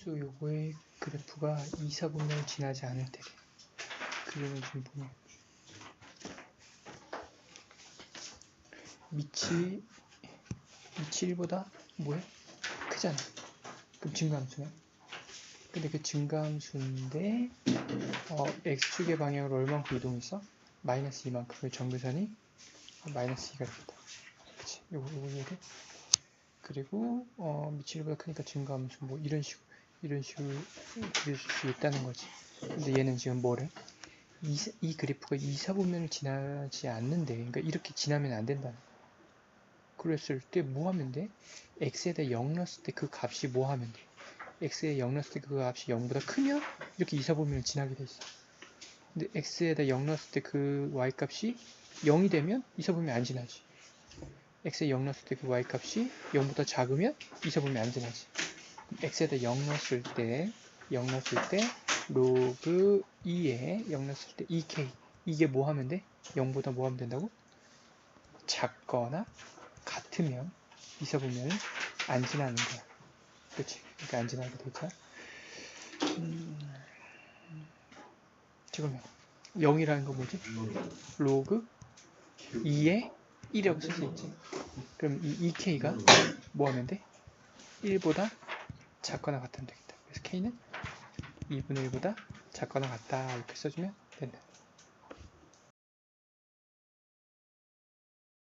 함수 요거의 그래프가 2, 4분면을 지나지 않을 때 그림을 지금 보면 밑이 밑이 1보다 뭐해? 크잖아. 그럼 증가함수네. 근데 그 증가함수인데 어, x축의 방향으로 얼만큼 이동했어? 마이너스 2만큼 그 정교선이 마이너스 2가 됩니다. 그치? 요거 요거 요거 그리고 어, 1보다 크니까 증가함수 뭐 이런 식으로 이런 식으로 그릴 수 있다는 거지. 근데 얘는 지금 뭐래? 이, 이 그래프가 2, 4분면을 지나지 않는데 그러니까 이렇게 지나면 안 된다. 그랬을 때 뭐 하면 돼? x에다 0 넣었을 때 그 값이 뭐 하면 돼? x에 0 넣었을 때 그 값이 0보다 크면 이렇게 2, 4분면을 지나게 돼 있어. 근데 x에다 0 넣었을 때 그 y 값이 0이 되면 2, 4분면 안 지나지. X에 0 넣었을 때 그 y 값이 0보다 작으면 2, 4분면 안 지나지. x에다 0 넣었을 때 0 넣었을 때 로그 2에 0 넣었을 때 2k 이게 뭐 하면 돼? 0보다 뭐 하면 된다고? 작거나 같으면 있어보면 안 지나는 거야. 그치? 그러니까 안 지나게 되죠. 음, 지금 0이라는 거 뭐지? 로그 2에 1이라고 쓸 수 있지. 그럼 이 2k가 뭐 하면 돼? 1보다 작거나 같으면 되겠다. 그래서 k는 2분의 1보다 작거나 같다 이렇게 써주면 된다.